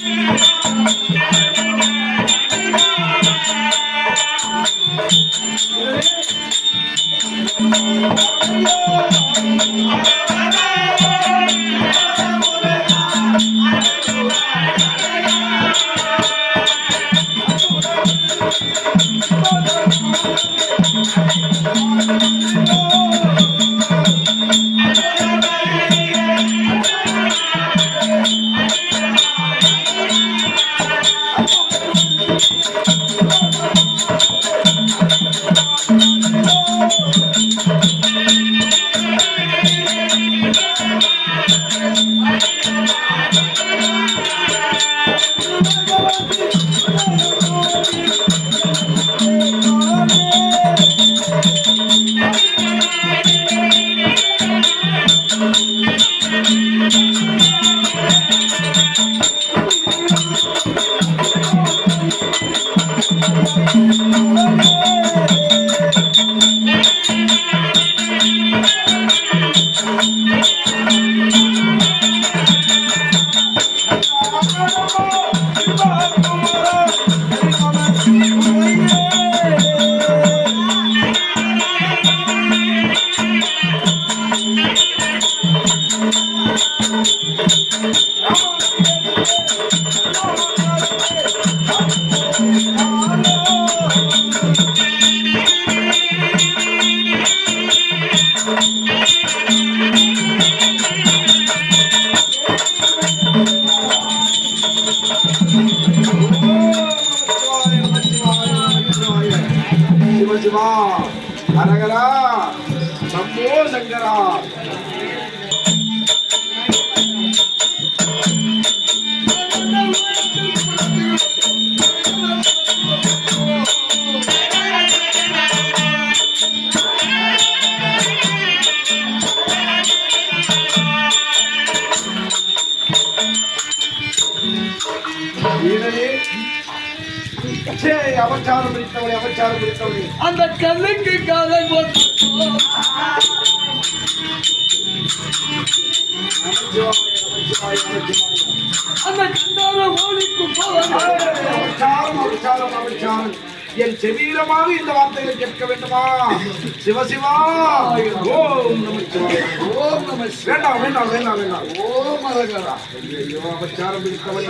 Thank you. Thank you. నమో శంకరా அந்த கல்லுக்கு காலம் போட்டு அந்த கண்டார ஓடிக்கு என் செவீரமாக இந்த வார்த்தைகளை கேட்க வேண்டுமா? சிவசிவா ஓம் நமச்சிவாய ஓம் நம வேண்டாம் வேண்டாம் வேண்டாம் வேண்டாம். ஓம் அழகரா. ஐயோ அவச்சாரம் பிடித்தவனே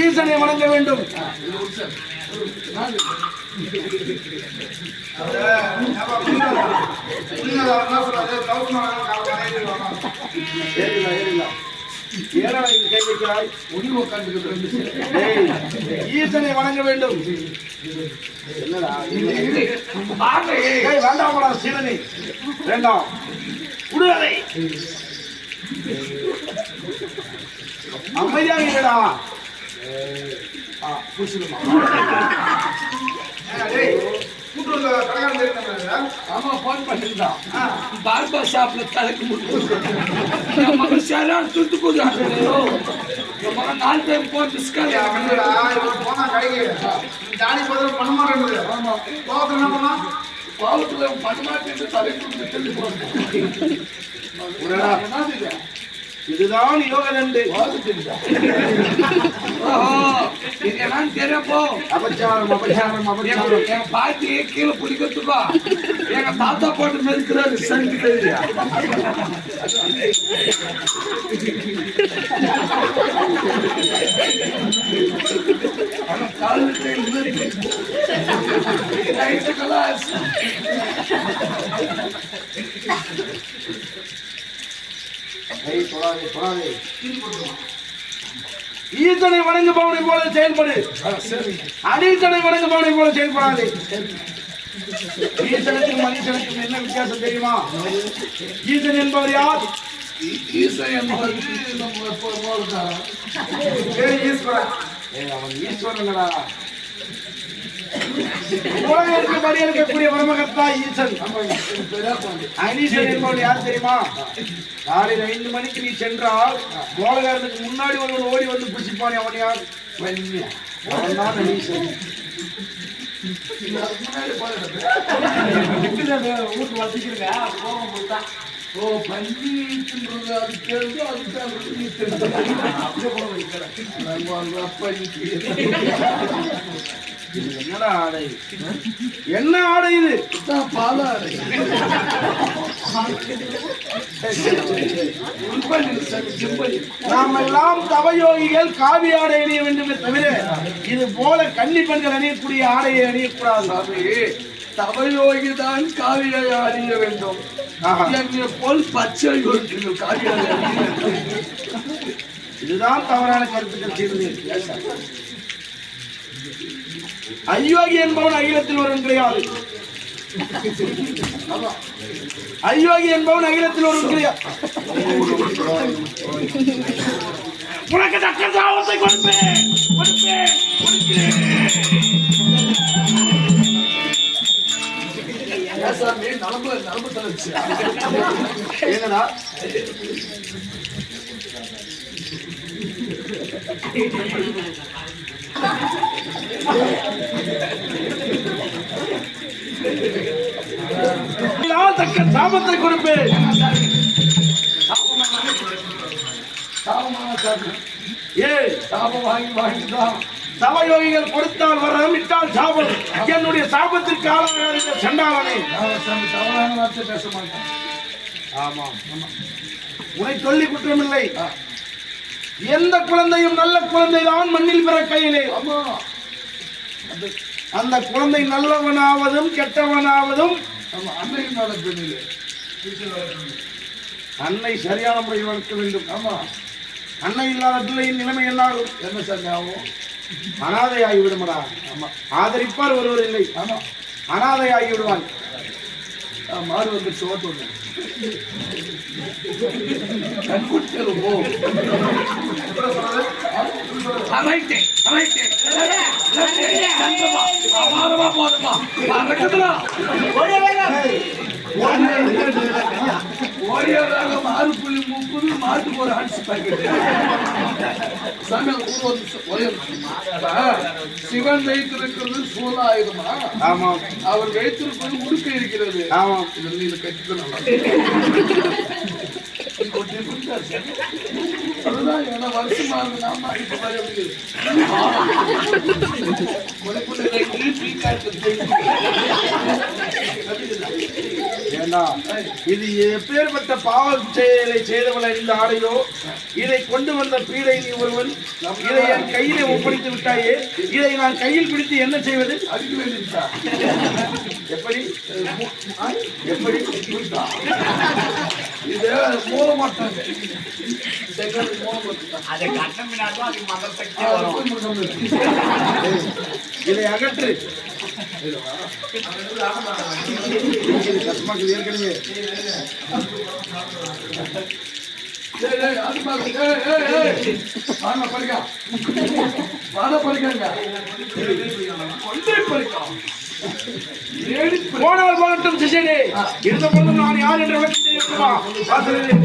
ஈசனை வணங்க வேண்டும். ஈசனை வணங்க வேண்டும். என்னடா வேண்டாமடா சீலனி. வேண்டாம். விடுதலை அமைதியாக இருடா தெரியுமா? ஆமா போன் பண்ணிருந்தான் பார்பர் ஷாப்ல தலைக்கு மகன் சரியான துட்டு மகன் நாலு டைம் போன் டிஸ்கவுண்ட் போனா கடைக்கு. ஜாலி பதில் பண்ண மாட்டேங்குது. ஆமா. கோவத்துல என்ன பண்ணா? பாவத்துல பண்ண மாட்டேன்னு தலைக்கு சொல்லி போறேன்? இதுதான் யோக நண்டு ஓஹோ இது என்னன்னு தெரியப்போ? அபச்சாரம் அபச்சாரம் அபச்சாரம். எங்க பாட்டி கீழே பிடிக்கிறதுக்கோ எங்க தாத்தா போட்டு மெதிக்கிறாரு சங்கு தெரியா ஏய், தொடாதே. ஈசனை வணங்குபவனை போல செயல்படு. அனீசனை வணங்குபவனை போல செயல்படாதே. ஈசனுக்கும் மனுஷனுக்கும் என்ன வித்தியாசம் தெரியுமா? ஈசன் என்பவர் யார்? ஏய், ஈஸ்வரன். ஏய், அவன் ஈஸ்வரன்டா உலகம் இருக்கக்கூடிய பிரம்மகர்த்தா ஈசன். அனீசன் என்பவன் யார் தெரியுமா? காலையில் ஐந்து மணிக்கு நீ சென்றால் மோளகாரனுக்கு முன்னாடி ஒருவன் ஓடி வந்து புசிப்பானே அவன் யார்? அவன் தான் அனீசன் வீட்டு போகும் ஓ தின்றது அது கேள்வி அதுக்கு அது என்னடா ஆடை? என்ன ஆடை இது? உள்பணி செம்பலி நாம் எல்லாம் தவயோகிகள் காவி ஆடை அணிய வேண்டுமே தவிர இது போல கன்னி பெண்கள் அணியக்கூடிய ஆடையை அணியக்கூடாது சாமி. தவயோகி தான் காவியை அணிய வேண்டும். என்னை போல் பச்சை யோகிகள் வேண்டும். இதுதான் தவறான கருத்துக்கள் செய்வது அயோகி என்பவன் அகிலத்தில் ஒருவன் கிடையாது. அயோகி என்பவன் அகிலத்தில் ஒருவன் கிடையாது உனக்கு தக்க சாபத்தை கொடுப்பேன். கொடுப்பேன். ஏன் சாமி நரம்பு தளர்ச்சி என்னடா நான் தக்க சாபத்தை கொடுப்பேன் ஏய் சாபம் வாங்கி வாங்கிதான். தவயோகிகள் கொடுத்தால் வரம் இட்டால் சாபம். என்னுடைய சாபத்திற்கு ஆளாக இந்த சண்டாளனை. பேச மாட்டேன் ஆமாம். உனை சொல்லி குற்றமில்லை. எந்த குழந்தையும் நல்ல குழந்தை தான் மண்ணில் பிற கையிலே. அந்த குழந்தை நல்லவனாவதும் கெட்டவனாவதும் அன்னையின் மேல அன்னை சரியான முறையில் வளர்க்க வேண்டும். ஆமா அன்னை இல்லாத பிள்ளையின் நிலைமை என்னாகும்? என்ன சார் ஞாபகம் அனாதையாகி விடுமடா ஆமா. ஆதரிப்பார் ஒருவர் இல்லை. ஆமா. அனாதையாகி விடுவான் ஆ, மாடு வந்து சோட்டு ஒண்ணு கண்குட்டிகள் போ ரைட்டு ரைட்டு அபாரமா போதுமா. பாக்கெட் சமையல் ஊர் வந்து சிவன் வைத்திருக்கிறது சூழ ஆயுதமா ஆமாம். அவர் வைத்திருப்பது உடுக்க இருக்கிறது. ஆமாம். இது நீங்க கட்டிக்க நல்லா அதுதான் ஏன்னா வருஷமா இருந்து இப்ப இது எப்பேற்பட்ட பாவ செயலை செய்தவள இந்த ஆடையோ இதை கொண்டு வந்த பீடை நீ ஒருவன் இதை என் கையிலே ஒப்படைத்து விட்டாயே இதை நான் கையில் பிடித்து என்ன செய்வது? அடிக்க வேண்டியிருக்கா எப்படி? எப்படி? இது மூல மாட்டாங்க செங்கல் மூல மாட்டாங்க அதை கட்டின பின்னாடி அதுக்கு மந்திர சக்தி அது வரும். இதை அகற்று இது கஷ்டமா இருக்குது ஏற்கனவே அது. வாங்க, படிக்கா. வாங்க, படிக்காங்க. போனால் போகட்டும் சிஷனே இருந்த பொழுதும் நான் யார் என்று விளக்கம் தெரியட்டுமா வாசலிலே